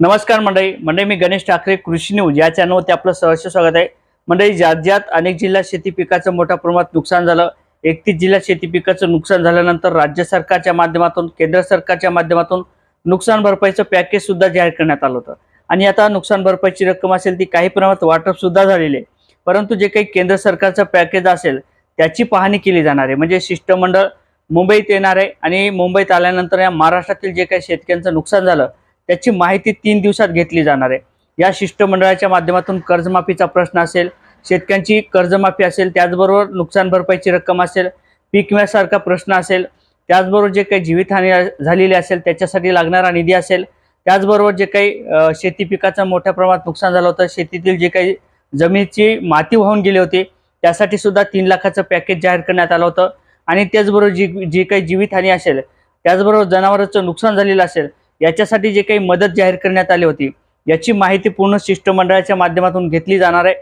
नमस्कार मंडळी. मंडळी मी गणेश ठाकरे कृषी न्यूज या चॅनलवरती आपलं सहर्ष स्वागत आहे. मंडळी राज्यात अनेक जिल्ह्यात शेती पिकाचं मोठ्या प्रमाणात नुकसान झालं एकतीस जिल्ह्यात शेती पिकाचं नुकसान झाल्यानंतर राज्य सरकारच्या माध्यमातून केंद्र सरकारच्या माध्यमातून नुकसान भरपाईचं पॅकेज सुद्धा जाहीर करण्यात आलं होतं. आणि आता नुकसान भरपाईची रक्कम असेल ती काही प्रमाणात वाटप सुद्धा झालेली आहे. परंतु जे काही केंद्र सरकारचं पॅकेज असेल त्याची पाहणी केली जाणार आहे. म्हणजे शिष्टमंडळ मुंबईत येणार आहे आणि मुंबईत आल्यानंतर या महाराष्ट्रातील जे काही शेतकऱ्यांचं नुकसान झालं त्याची माहिती तीन दिवसात घेतली जाणार आहे. या शिष्टमंडळाच्या माध्यमातून कर्जमाफीचा प्रश्न असेल शेतकऱ्यांची कर्जमाफी असेल त्याचबरोबर नुकसान भरपाईची रक्कम असेल पीक विम्यासारखा प्रश्न असेल त्याचबरोबर जे काही जीवितहानी झालेली असेल त्याच्यासाठी लागणारा निधी असेल त्याचबरोबर जे काही शेती पिकाचं मोठ्या प्रमाणात नुकसान झालं होतं शेतीतील जे काही जमिनीची माती वाहून गेली होती त्यासाठी सुद्धा तीन लाखाचं पॅकेज जाहीर करण्यात आलं होतं. आणि त्याचबरोबर जी जी काही जीवितहानी असेल त्याचबरोबर जनावरांचं नुकसान झालेलं असेल याच्यासाठी जे काही मदत जाहीर करण्यात आली होती याची माहिती पूर्ण शिष्टमंडळाच्या माध्यमातून घेतली जाणार आहे.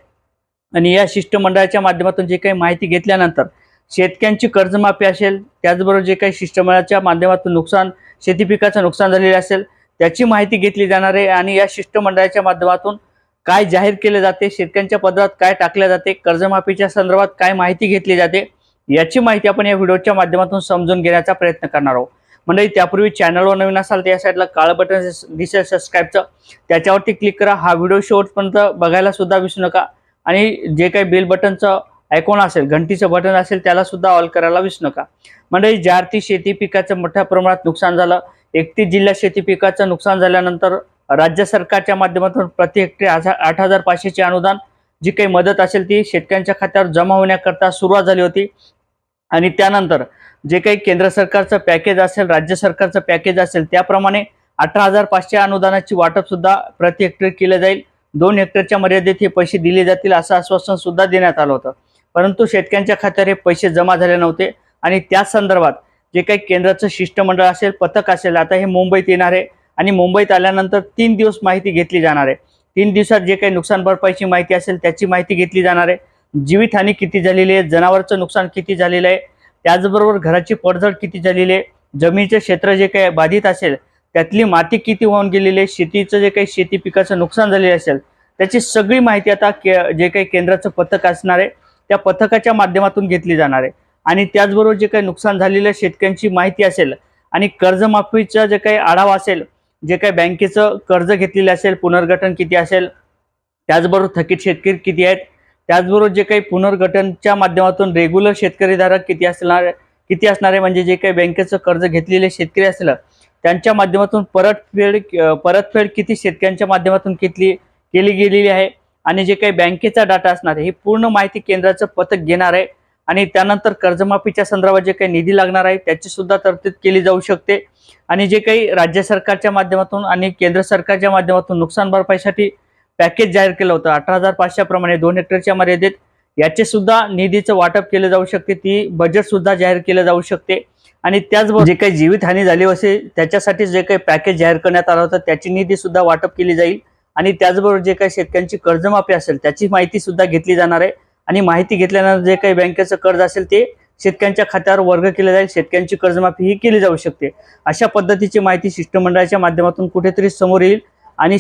आणि या शिष्टमंडळाच्या माध्यमातून जे काही माहिती घेतल्यानंतर शेतकऱ्यांची कर्जमाफी असेल त्याचबरोबर जे काही शिष्टमंडळाच्या माध्यमातून नुकसान शेती पिकाचं नुकसान झालेलं असेल त्याची माहिती घेतली जाणार आहे. आणि या शिष्टमंडळाच्या माध्यमातून काय जाहीर केले जाते शेतकऱ्यांच्या पदरात काय टाकले जाते कर्जमाफीच्या संदर्भात काय माहिती घेतली जाते याची माहिती आपण या व्हिडिओच्या माध्यमातून समजून घेण्याचा प्रयत्न करणार आहोत. मंडळी त्यापूर्वी चॅनलवर नवीन असाल तर या साईडला काळं बटन दिसेल सबस्क्राईबचं त्याच्यावरती क्लिक करा. हा व्हिडिओ शेवटपर्यंत बघायला सुद्धा विसरू नका. आणि जे काही बेल बटनचं आयकॉन असेल घंटीचं बटन असेल त्याला सुद्धा ऑल करायला विसरू नका. मंडळी ज्या अर्थी शेती पिकाचं मोठ्या प्रमाणात नुकसान झालं एकतीस जिल्ह्यात शेती पिकाचं नुकसान झाल्यानंतर राज्य सरकारच्या माध्यमातून प्रति हेक्टरी आठ आठ हजार पाचशेचे अनुदान जी काही मदत असेल ती शेतकऱ्यांच्या खात्यावर जमा होण्याकरता सुरुवात झाली होती. आणि त्यानंतर जे काही केंद्र सरकारचं पॅकेज असेल राज्य सरकारचं पॅकेज असेल त्याप्रमाणे अठरा हजार पाचशे अनुदानाची वाटप सुद्धा प्रति हेक्टर केलं जाईल. दोन हेक्टरच्या मर्यादेत हे पैसे दिले जातील असं आश्वासन सुद्धा देण्यात आलं होतं. परंतु शेतकऱ्यांच्या खात्यावर हे पैसे जमा झाले नव्हते आणि त्या संदर्भात जे काही केंद्राचं शिष्टमंडळ असेल पथक असेल आता हे मुंबईत येणार आहे आणि मुंबईत आल्यानंतर तीन दिवस माहिती घेतली जाणार आहे. तीन दिवसात जे काही नुकसान भरपाईची माहिती असेल त्याची माहिती घेतली जाणार आहे. जीवितहानी किती झालेली आहे? जनावरचं नुकसान किती झालेलं आहे? त्याचबरोबर घराची पडझड किती झालेली आहे? जमिनीचे क्षेत्र जे काही बाधित असेल त्यातली माती किती वाहून गेलेली आहे? शेतीचं जे काही शेती पिकाचं नुकसान झालेलं असेल त्याची सगळी माहिती आता के जे काही केंद्राचं पथक असणार आहे त्या पथकाच्या माध्यमातून घेतली जाणार आहे. आणि त्याचबरोबर जे काही नुकसान झालेल्या शेतकऱ्यांची माहिती असेल आणि कर्जमाफीचा जे काही आढावा असेल जे काही बँकेचं कर्ज घेतलेलं असेल पुनर्गठन किती असेल त्याचबरोबर थकीत शेतकरी किती आहेत त्याचबरोबर जे काही पुनर्गठनच्या माध्यमातून रेग्युलर शेतकरीधारक किती असणार किती असणारे म्हणजे जे काही बँकेचं कर्ज घेतलेले शेतकरी असेल त्यांच्या माध्यमातून परतफेड परतफेड किती शेतकऱ्यांच्या माध्यमातून घेतली केली गेलेली आहे आणि जे काही बँकेचा डाटा असणार आहे ही पूर्ण माहिती केंद्राचं पथक घेणार आहे आणि त्यानंतर कर्जमाफीच्या संदर्भात जे काही निधी लागणार आहे त्याची सुद्धा तरतूद केली जाऊ शकते. आणि जे काही राज्य सरकारच्या माध्यमातून आणि केंद्र सरकारच्या माध्यमातून नुकसान भरपाईसाठी पॅकेज जाहीर केलं होतं. अठरा हजार पाचशेप्रमाणे दोन हेक्टरच्या मर्यादेत याचे सुद्धा निधीचं वाटप केलं जाऊ शकते. ती बजेट सुद्धा जाहीर केलं जाऊ शकते. आणि त्याचबरोबर जे काही जीवितहानी झाली असेल त्याच्यासाठी जे काही पॅकेज जाहीर करण्यात आलं होतं त्याची निधी सुद्धा वाटप केली जाईल. आणि त्याचबरोबर जे काही शेतकऱ्यांची कर्जमाफी असेल त्याची माहिती सुद्धा घेतली जाणार आहे. आणि माहिती घेतल्यानंतर जे काही बँकेचं कर्ज असेल ते शेतकऱ्यांच्या खात्यावर वर्ग केलं जाईल. शेतकऱ्यांची कर्जमाफी ही केली जाऊ शकते. अशा पद्धतीची माहिती शिष्टमंडळाच्या माध्यमातून कुठेतरी समोर येईल. आणि